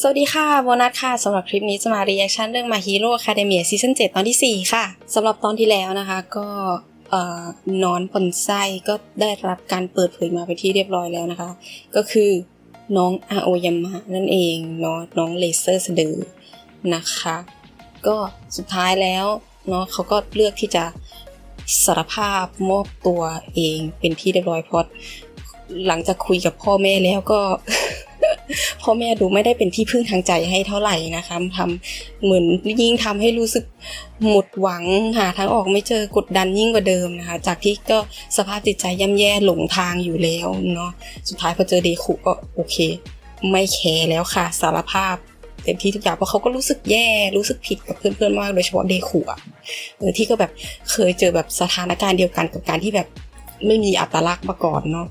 สวัสดีค่ะโบนัสค่ะสำหรับคลิปนี้จะมารีแอคชั่นเรื่อง My Hero Academia Season 7 ตอนที่ 4 ค่ะสำหรับตอนที่แล้วนะคะก็นอนปนไส้ก็ได้รับการเปิดเผยมาเป็นที่เรียบร้อยแล้วนะคะ ก็คือน้องอาโอยามะนั่นเองเนาะน้องเลเซอร์สะดือนะคะ ก็สุดท้ายแล้วเนาะเขาก็เลือกที่จะสารภาพมอบตัวเองเป็นที่เรียบร้อยเพราะหลังจากคุยกับพ่อแม่แล้วก็ พ่อแม่ดูไม่ได้เป็นที่พึ่งทางใจให้เท่าไหร่นะคะทำเหมือนยิ่งทำให้รู้สึกหมดหวังหาทางออกไม่เจอกดดันยิ่งกว่าเดิมนะคะ จากที่ก็สภาพจิตใจย่ำแย่หลงทางอยู่แล้วเนาะสุดท้ายพอเจอเดคุก็โอเค ไม่แคร์แล้วค่ะสารภาพเต็มที่ทุกอย่างเพราะเขาก็รู้สึกแย่รู้สึกผิดกับเพื่อนๆมากโดยเฉพาะเดคุอะเออที่ก็แบบเคยเจอแบบสถานการณ์เดียวกันกับการที่แบบไม่มีอัตลักษณ์มาก่อนเนาะ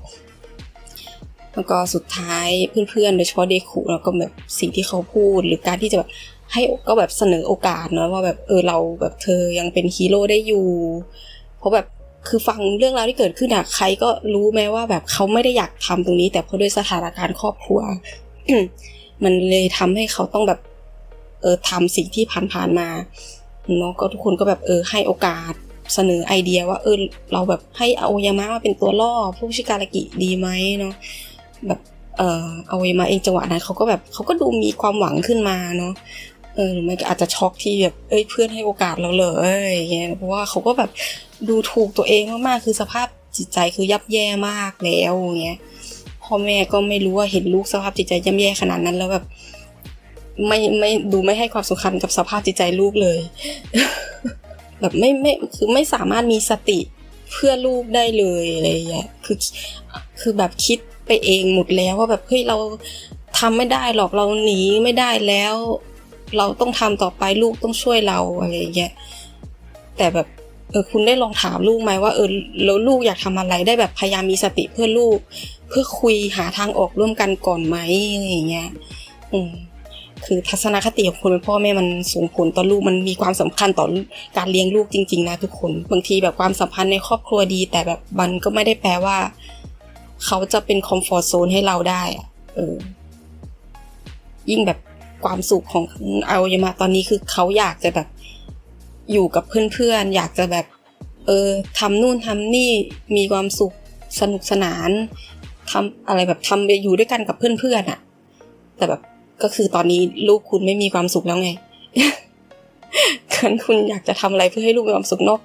แล้วก็สุดท้ายเพื่อนๆโดยเฉพาะเดคุแล้วก็แบบสิ่งที่เขาพูดหรือการที่จะแบบให้ก็แบบเสนอโอกาสเนาะว่าแบบเออเราแบบเธอยังเป็นฮีโร่ได้อยู่ เพราะแบบคือฟังเรื่องราวที่เกิดขึ้นอะใครก็รู้แม้ว่าแบบเขาไม่ได้อยากทำตรงนี้ แต่เพราะด้วยสถานการณ์ครอบครัว มันเลยทำให้เขาต้องแบบ เออทำสิ่งที่ผ่านๆมาเนาะก็ทุกคนก็แบบเออให้โอกาสเสนอไอเดียว่าเออเราแบบให้อาโอยามะมาเป็นตัวล่อพวกชิการากิดีไหมเนาะ แบบเออเอาไว้มาเองจังหวะนั้นเขาก็แบบเขาก็ดูมีความหวังขึ้นมาเนาะเออหรือไม่ก็อาจจะช็อกที่แบบเอ้ยเพื่อนให้โอกาสเราเลยอย่างเงี้ยเพราะว่าเขาก็แบบดูถูกตัวเองมากๆคือสภาพจิตใจคือยับแย่มากแล้วอย่างเงี้ยพ่อแม่ก็ไม่รู้ว่าเห็นลูกสภาพจิตใจย่ำแย่ขนาดนั้นแล้วแบบไม่ไม่ดูไม่ให้ความสำคัญกับสภาพจิตใจลูกเลย แบบไม่ไม่คือไม่สามารถมีสติเพื่อลูกได้เลยอะไรอย่างเงี้ยคือคือแบบคิดไปเองหมดแล้วว่าแบบเฮ้ยเราทำไม่ได้หรอกเราหนีไม่ได้แล้ว เราต้องทำต่อไปลูกต้องช่วยเราอะไรอย่างเงี้ยแต่แบบเออคุณได้ลองถามลูกไหมว่าเออแล้วลูกอยากทำอะไรได้แบบพยายามมีสติเพื่อลูก เพื่อคุยหาทางออกร่วมกันก่อนไหมอะไรอย่างเงี้ยอืมคือทัศนคติของคนเป็นพ่อแม่มันส่งผลต่อลูกมันมีความสำคัญต่อการเลี้ยงลูกจริง ๆ นะทุกคน บางทีแบบความสัมพันธ์ในครอบครัวดี แต่แบบมันก็ไม่ได้แปลว่า เขาจะเป็นคอมฟอร์ทโซนให้เราได้เออ ยิ่งแบบความสุขของเอายามาตอนนี้คือเขาอยากจะแบบอยู่กับเพื่อนๆ อยากจะแบบ เออทำนู่นทำนี่มีความสุขสนุกสนานทำอะไรแบบทำไปอยู่ด้วยกันกับเพื่อนๆอะแต่แบบก็คือตอนนี้ลูกคุณไม่มีความสุขแล้วไงคันคุณอยากจะทำอะไรเพื่อให้ลูกมีความสุขนอก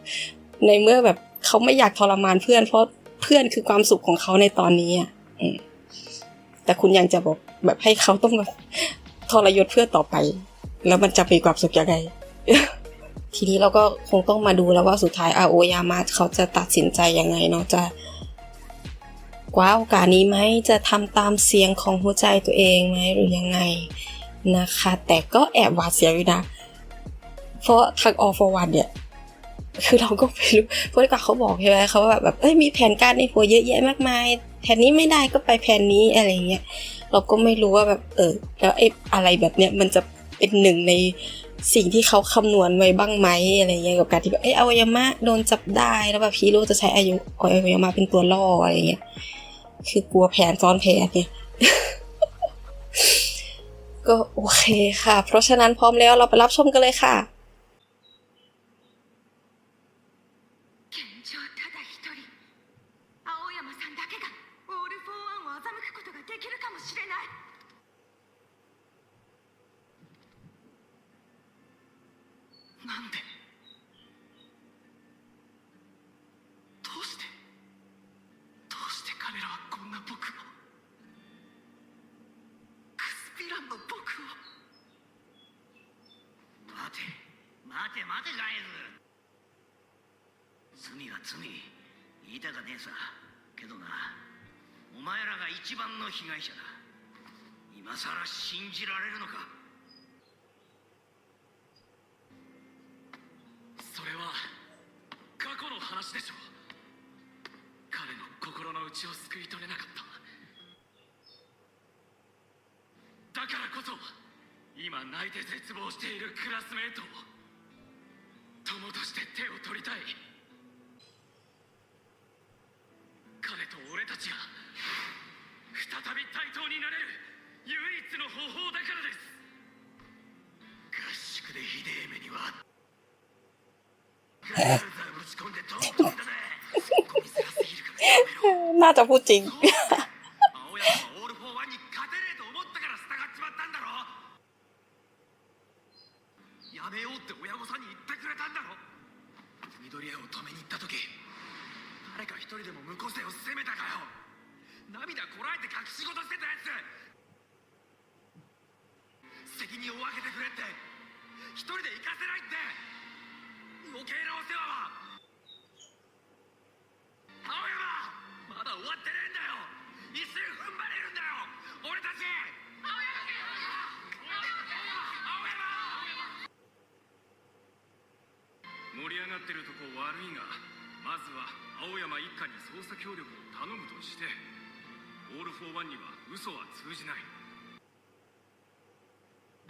ในเมื่อแบบเขาไม่อยากทรมานเพื่อนเพราะ เพื่อนคือความสุขของเขาในตอนนี้อะแต่คุณยังจะบอกแบบให้เขาต้องแบบทรยศเพื่อต่อไป แล้วมันจะมีความสุขยังไงทีนี้เราก็คงต้องมาดูแล้วว่าสุดท้ายอาโอยามะเขาจะตัดสินใจยังไงเนาะจะคว้าโอกาสนี้ไหมจะทำตามเสียงของหัวใจตัวเองไหมหรือยังไงนะคะ แต่ก็แอบหวาดเสียวอยู่นะ เพราะทางออฟวันเนี่ย คือเราก็ไม่รู้เพราะกับเขาบอกใช่ไหมเขาแบบแบบเอ้ยมีแผนการในหัวเยอะแยะมากมายแผนนี้ไม่ได้ก็ไปแผนนี้อะไรเงี้ยเราก็ไม่รู้ว่าแบบเออแล้วไอ้อะไรแบบเนี้ยมันจะเป็นหนึ่งในสิ่งที่เขาคำนวณไว้บ้างไหมอะไรเงี้ยกับการที่แบบเอ้ยอวัยามะโดนจับได้แล้วแบบฮีโร่จะใช้อายุอวัยามะเป็นตัวล่ออะไรเงี้ยคือกลัวแผนซ้อนแผนเนี่ยก็โอเคค่ะ เพราะฉะนั้นพร้อมแล้วเราไปรับชมกันเลยค่ะ ただ一人。青山さんだけがオール・フォー・ワンを欺くことができるかもしれない。なんで？どうして？どうして彼らはこんな僕を？クスピランの僕を？待て待て待てガイズ罪。言いたかねえさ。けどなお前らが一番の被害者だ。今さら信じられるのか。それは過去の話でしょ。う彼の心の内を救い取れなかった。だからこそ今泣いて絶望しているクラスメートを友として手を取りたい。彼と俺たちが再び対等になれる 唯一の方法だからです合宿でひでえ目にはガーザーぶち込んでトントンだねゴミづらすぎるからやめろ น่าจะพูดจริง 一人でも無個性を責めたかよ。涙こらえて隠し事してたやつ。責任を分けてくれって。一人で行かせないって。余計なお世話は。捜査協力を頼むとしてオール・フォー・ワンには嘘は通じない。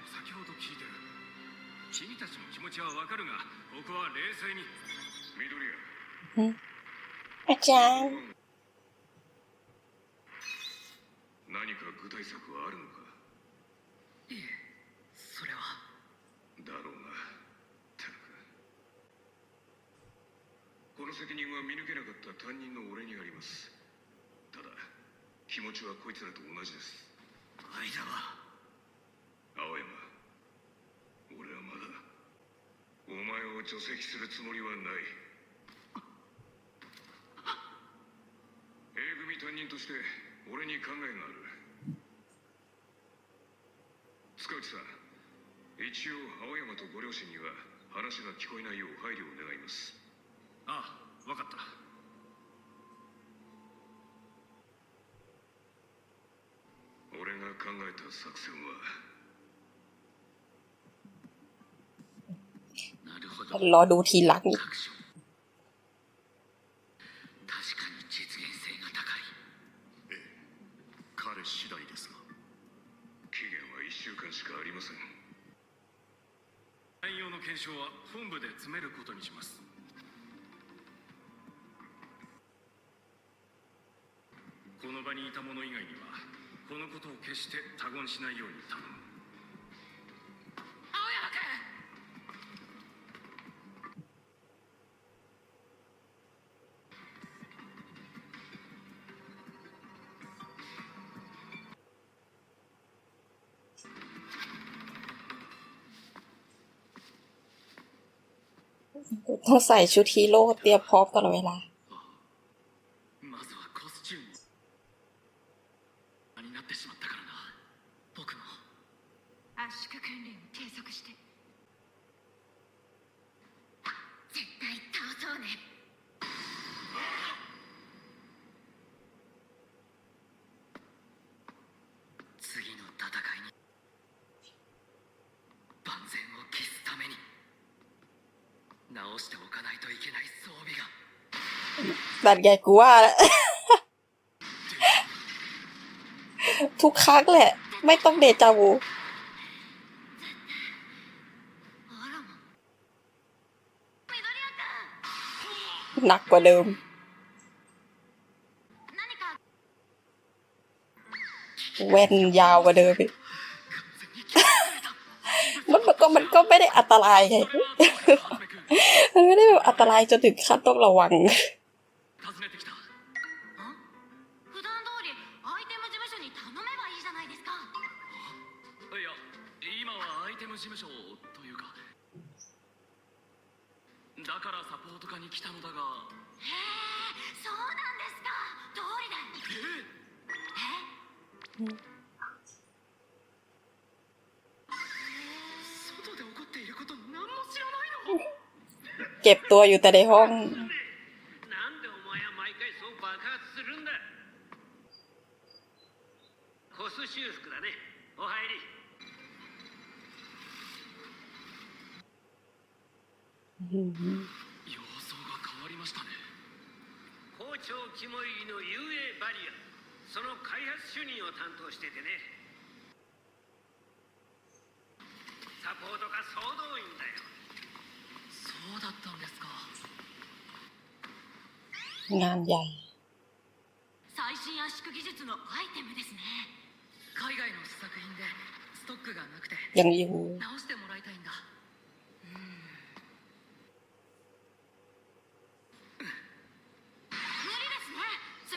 先ほど聞いてる君たちの気持ちはわかるがここは冷静に。緑谷。あちゃん。何か具体策はあるのか？いえ。の責任は見抜けなかった担任の俺にあります。ただ気持ちはこいつらと同じです。間は青山俺はまだお前を除籍するつもりはない。A 組担任として俺に考えがある。塚内さん一応青山とご両親には話が聞こえないよう配慮を願いますああ分かった俺が考えた作戦はなるほど รอดูทีหลังอีก 確証確かに実現性が高い彼次第ですが期限は1週間しかありません内容の検証は本部で詰めることにします この場にいた者以外にはこのことを決して他言しないように頼む青山君ต้องใส่ชุดฮีโร่เตรียมพร้อมตลอดเวลา 圧縮訓練を継続して絶対倒そうね次の戦いに万全を期すために直しておかないといけない装備が นั่นไงกูว่าแล้ว ทุกครั้งแหละ ไม่ต้องเดจาวู หนักกว่าเดิม แว่นยาวกว่าเดิมอีกมันก็มันก็ไม่ได้อันตรายไงมันไม่ได้แบบอันตรายจนถึงขั้นต้องระวัง 来たのだがへえそうなんですか通りでえ外で起こっていること何も知らないの เก็บตัวอยู่แต่ในห้อง なんでお前は毎回そう爆発するんだコス修復だねお入り様相 超肝モ入りの UA バリア。その開発主任を担当しててね。サポートが総動員だよ。そうだったんですか。なんや最新圧縮技術のアイテムですね。海外の試作品でストックがなくて。直してもらいたいんだ。理ですねす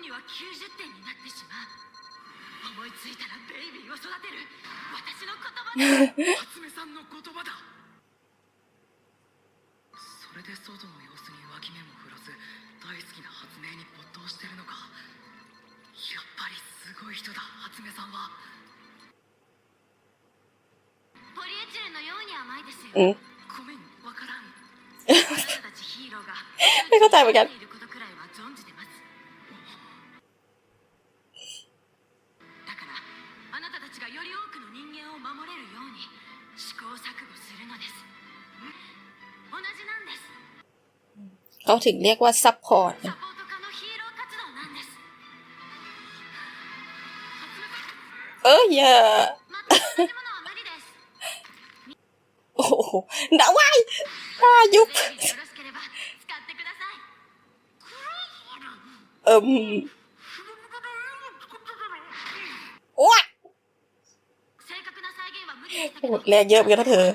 には90点になってしまう。思いついたらベイビーを育てる。私の言葉だ。初音さんの言葉だ。それで外の様子に脇目も振らず大好きな発明に没頭してるのか。やっぱりすごい人だ初音さんは。ポリエチルのように甘いですよ。ごめんわからん。私たちヒーローが。We got time. เขาถึงเรียกว่าซัพพอร์ตเอออย่าโอ้โหหนาวายตายุบเอิมโอ้ยโหแรงเยอะเหมือนกันนะเธอ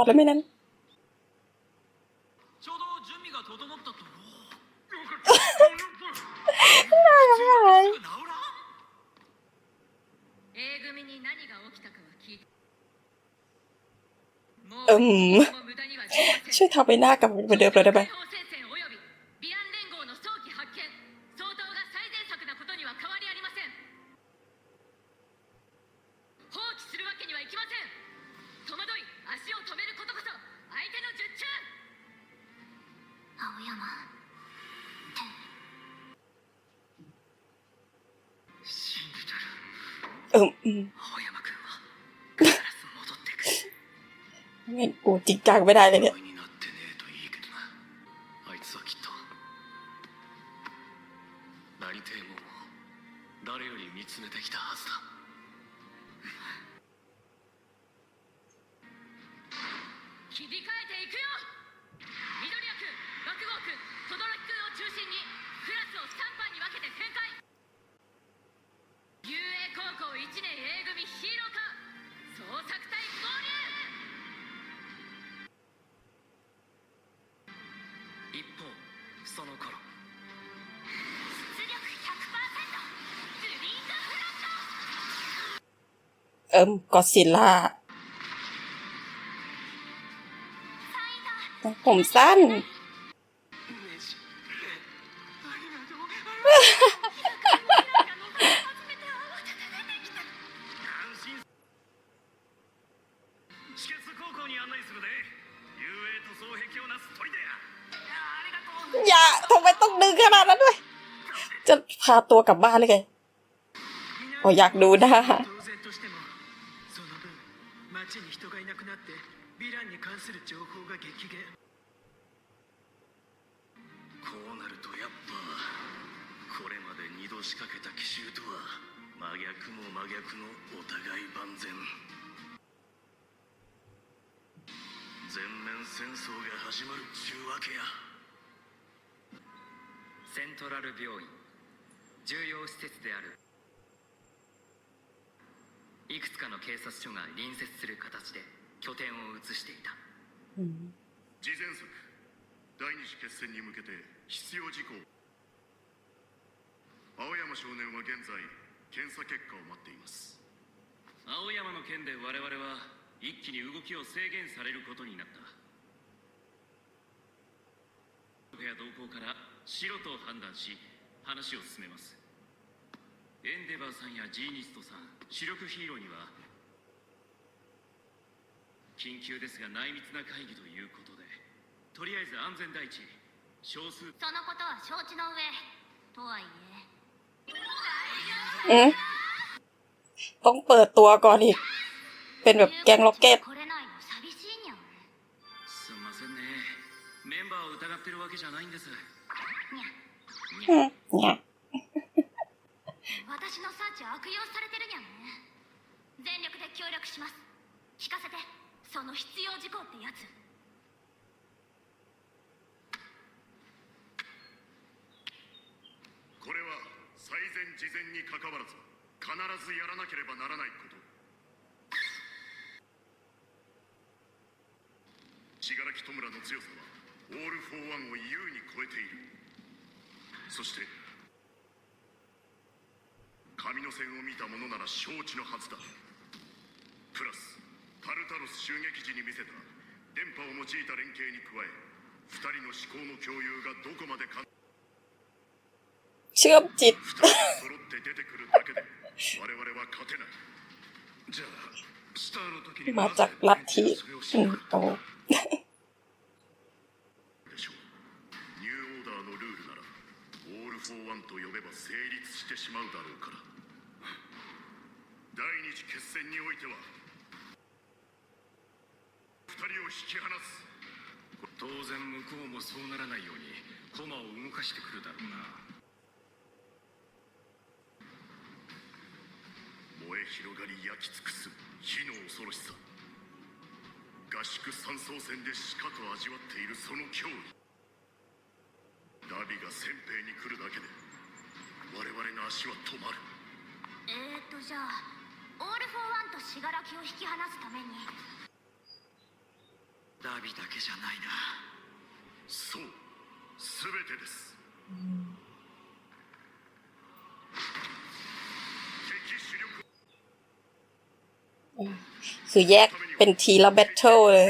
อดแล้วไม่นั้นน่ารักอะไเอิมช่วยทำไปหน้ากับเหมือนเดิมเลยได้ไหม จริงจังไม่ได้เลยเนี่ย เอิมก็ซิลล่าผมสั้น อย่าทำไมต้องดึงขนาดนั้นด้วย จะพาตัวกลับบ้านเลยไงอยากดูหน้า なくなってヴィランに関する情報が激減。こうなるとやっぱこれまで二度仕掛けた奇襲とは真逆も真逆のお互い万全。全面戦争が始まるっちゅうわけや。セントラル病院。重要施設である。いくつかの警察署が隣接する形で。拠点を移していた。อืม次前作第二次決戦に向けて必要事項。青山少年は現在検査結果を待っています。青山の件で我々は一気に動きを制限されることになった。や動向から白と判断し話を進めます。エンデバーさんやジーニストさん主力ヒーローには緊急ですが内密な会議ということでとりあえず安全第一少数そのことは承知の上とはいえ อืมต้องเปิดตัวก่อนอีก เป็นแบบแกงล็อกเก็ต 来れないの寂しいにゃんすんませんねメンバーを疑ってるわけじゃないんですにゃ อืมเนี่ย 私のサーチ悪用されてるにゃんね全力で協力します聞かせて その必要事項ってやつ。これは最善事前にかかわらず必ずやらなければならないこと。信楽戸村の強さはオール・フォー・ワンを優に超えている。そして神の線を見た者なら承知のはずだ。プラスタルタロス襲撃時に見せた。電波を用いた連携に加え二人の思考の共有がどこまでかシガプチ揃って出てくるだけで我々は勝てない。じゃあスターの時にまたラッキーうんと。1と呼べば成立してしまうだろうから。第二次決戦においては人を引き離す。当然向こうもそうならないように駒を動かしてくるだろうな。燃え広がり焼き尽くす火の恐ろしさ。合宿三層線でしかと味わっているその脅威。ダビが先兵に来るだけで我々の足は止まる。えーとじゃあオール・フォー・ワンと信楽を引き離すために。ダビだけじゃないなそう全てです敵主力 คือแยกเป็นทีละแบทเทิลเลย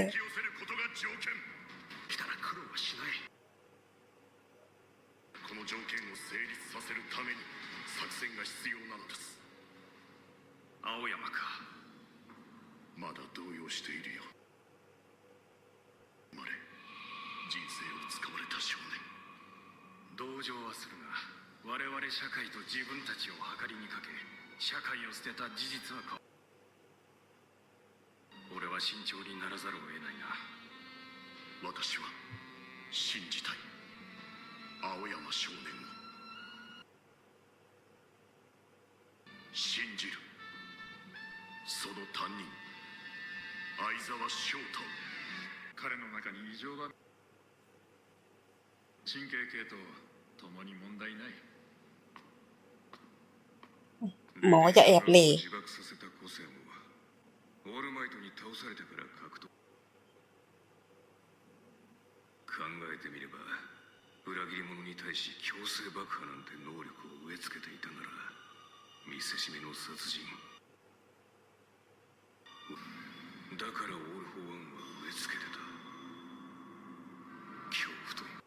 信じたい青山少年を信じるその担任相沢翔太を彼の中に異常は神経系と共に問題ない หมออย่าแอบเหล 自爆させた個性もオールマイトに倒されてから格闘 考えてみれば裏切り者に対し強制爆破なんて能力を植え付けていたなら見せしめの殺人だからオール・フォー・ワンは植え付けてた恐怖という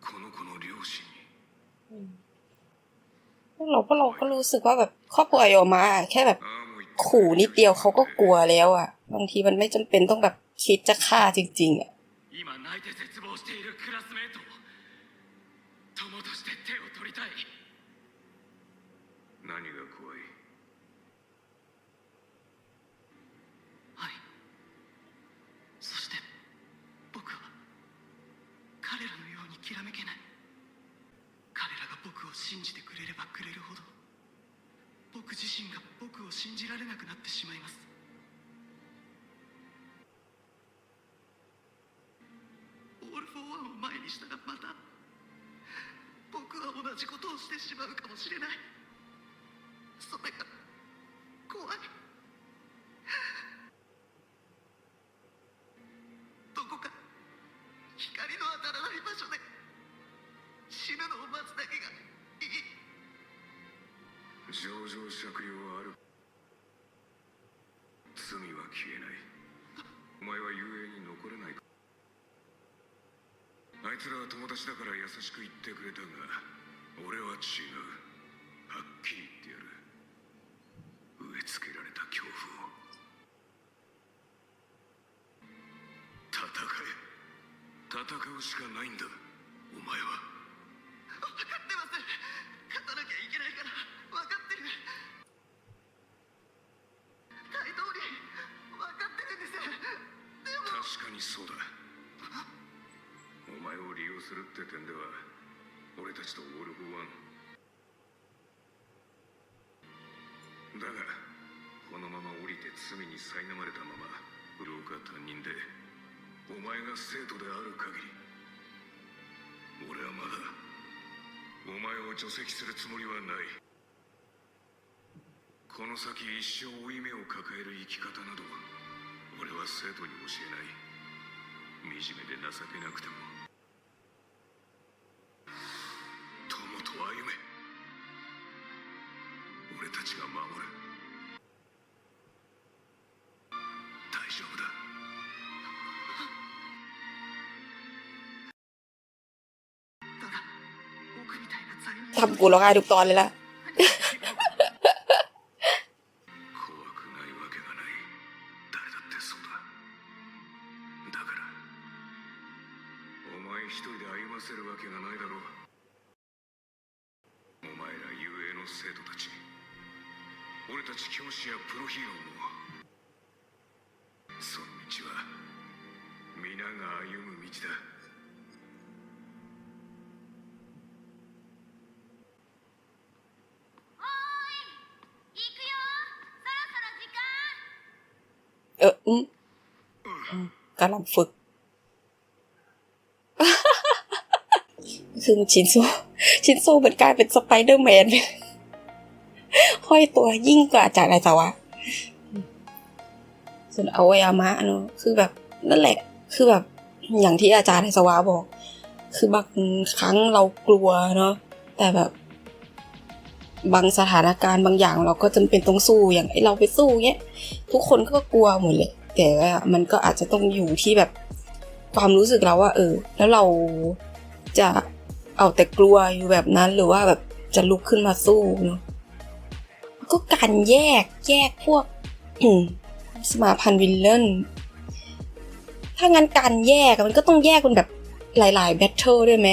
この子の両親に เราก็เราก็รู้สึกว่าแบบครอบครัวไอโอมาแค่แบบ ああもう言って ขู่นิดเดียวเขาก็กลัวแล้วอ่ะ บางทีมันไม่จำเป็นต้องแบบ คิดจะฆ่าจริง ๆ อ่ะ 今泣いて絶望しているクラスメートを友として手を取りたい何が怖いはいそして僕は彼らのようにきらめけない彼らが僕を信じてくれればくれるほど僕自身が僕を信じられなくなってしまいます にしたらまた僕は同じことをしてしまうかもしれない。それが怖い。どこか光の当たらない場所で死ぬのを待つだけがいい。上場酌量はある。罪は消えない。お前は遊泳に残れないかあいつらは友達だから優しく言ってくれたが俺は違う。はっきり言ってやる。植え付けられた恐怖を。戦え。戦うしかないんだ。お前は。って点では俺たちとオール・フォー・ワン。だがこのまま降りて罪に苛まれたまま愚か担任でお前が生徒である限り俺はまだお前を除籍するつもりはない。この先一生負い目を抱える生き方など俺は生徒に教えない。惨めで情けなくても。 ทำกูร้องไห้ทุกตอนเลยล่ะ คือชินโซชินโซเหมือนกลายเป็นสไปเดอร์แมนห้อยตัวยิ่งกว่าจากไอซาวะส่วนอวัยามะเนอะคือแบบนั่นแหละ คือแบบ อย่างที่อาจารย์ไอซาวะบอก คือบางครั้งเรากลัวเนาะแต่แบบบางสถานการณ์บางอย่างเราก็จำเป็นต้องสู้อย่างไอเราไปสู้เงี้ย ทุกคนก็กลัวหมดเลย แต่ว่ามันก็อาจจะต้องอยู่ที่แบบความรู้สึกเราว่า เออ แล้วเราจะ เอาแต่กลัวอยู่แบบนั้นหรือว่าแบบจะลุกขึ้นมาสู้เนาะก็การแยกแยกพวกอืมสมาพันธ์วิลเลนถ้างั้นการแยกมันก็ต้องแยกเป็นแบบหลายๆแบทเทิลด้วยไหม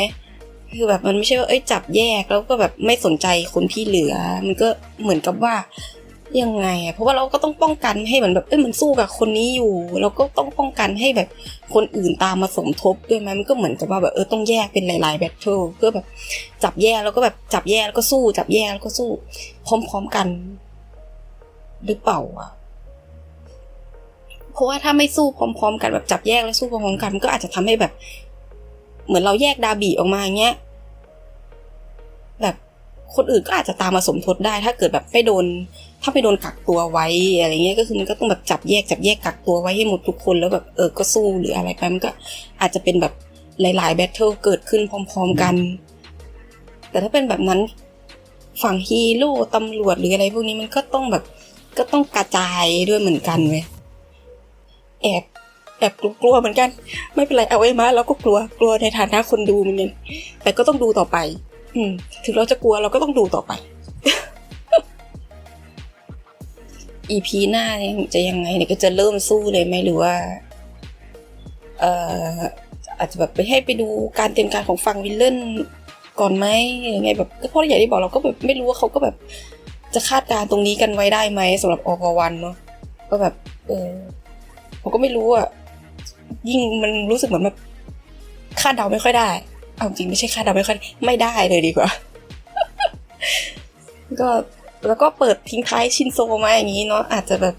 คือแบบมันไม่ใช่ว่าเอ้ยจับแยกแล้วก็แบบไม่สนใจคนที่เหลือ มันก็เหมือนกับว่า ยังไงอะเพราะว่าเราก็ต้องป้องกันให้เหมือนแบบเอ้ยมันสู้กับคนนี้อยู่ เราก็ต้องป้องกันให้แบบคนอื่นตามมาสมทบด้วยไหมมันก็เหมือนกับว่าแบบเออต้องแยกเป็นหลายๆแบทเทิลเพื่อแบบจับแยกแล้วก็แบบจับแยกแล้วก็สู้ จับแยกแล้วก็สู้ พร้อมๆกัน หรือเปล่าอะเพราะว่าถ้าไม่สู้พร้อม ๆ กันแบบจับแยกแล้วสู้พร้อมๆกันมันก็อาจจะทำให้แบบ เหมือนเราแยกดาบีออกมาอย่างเงี้ยแบบคนอื่นก็อาจจะตามมาสมทบได้ ถ้าเกิดแบบไม่โดน ถ้าไม่โดนกักตัวไว้อะไรเงี้ยก็คือมันก็ต้องแบบจับแยกจับแยกกักตัวไว้ให้หมดทุกคนแล้วแบบเออก็สู้หรืออะไรไปมันก็อาจจะเป็นแบบหลาย ๆ แบทเทิลเกิดขึ้นพร้อม ๆ กัน แต่ถ้าเป็นแบบนั้นฝั่งฮีโร่ตำรวจหรืออะไรพวกนี้มันก็ต้องแบบก็ต้องกระจายด้วยเหมือนกันเว้ยแอบแอบกลัวเหมือนกัน ไม่เป็นไรเอาไว้มาเราก็กลัวกลัวในฐานะคนดูเหมือนกันแต่ก็ต้องดูต่อไป อืม ถึงเราจะกลัวเราก็ต้องดูต่อไป EP หน้าจะยังไงเนี่ยก็จะเริ่มสู้เลยไหมหรือว่าเอ่ออาจจะแบบไปให้ไปดูการเตรียมการของฝั่งวิลเลนก่อนไหมยังไงแบบก็เพราะอย่างที่บอกเราก็แบบไม่รู้ว่าเขาก็แบบจะคาดการณ์ตรงนี้กันไว้ได้ไหมสำหรับอพวันเนาะก็แบบ เออผมก็ไม่รู้อะยิ่งมันรู้สึกเหมือนแบบคาดเดาไม่ค่อยได้ เอาจริงไม่ใช่คาดเดาไม่ค่อยไม่ได้เลยดีกว่า ก็ แล้วก็เปิดทิ้งท้ายชินโซมาอย่างนี้เนาะอาจจะแบบ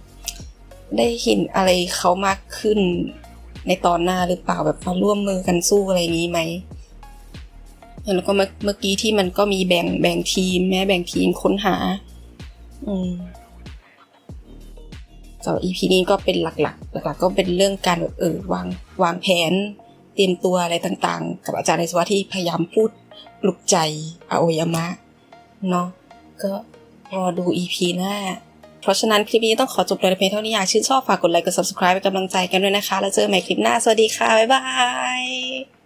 ได้เห็นอะไรเขามากขึ้นในตอนหน้าหรือเปล่าแบบมาร่วมมือกันสู้อะไรอย่างนี้ไหมแล้วก็เมื่อเมื่อกี้ที่มันก็มีแบ่งแบ่งทีมแม้แบ่งทีมค้นหา อืมสำหรับ EP นี้ก็เป็นหลักๆ หลักๆ ก็เป็นเรื่องการแบบเออวางวางแผน เตรียมตัวอะไรต่างๆ กับอาจารย์ในสวะที่พยายามพูดปลุกใจอาโอยามะ เนาะก็ รอดู EP หน้า เพราะฉะนั้นคลิปนี้ต้องขอจบแต่เพียงเท่านี้อยากชื่นชอบฝากกดไลค์กด subscribe เป็นกำลังใจกันด้วยนะคะ แล้วเจอกันใหม่คลิปหน้า สวัสดีค่ะ บ๊ายบาย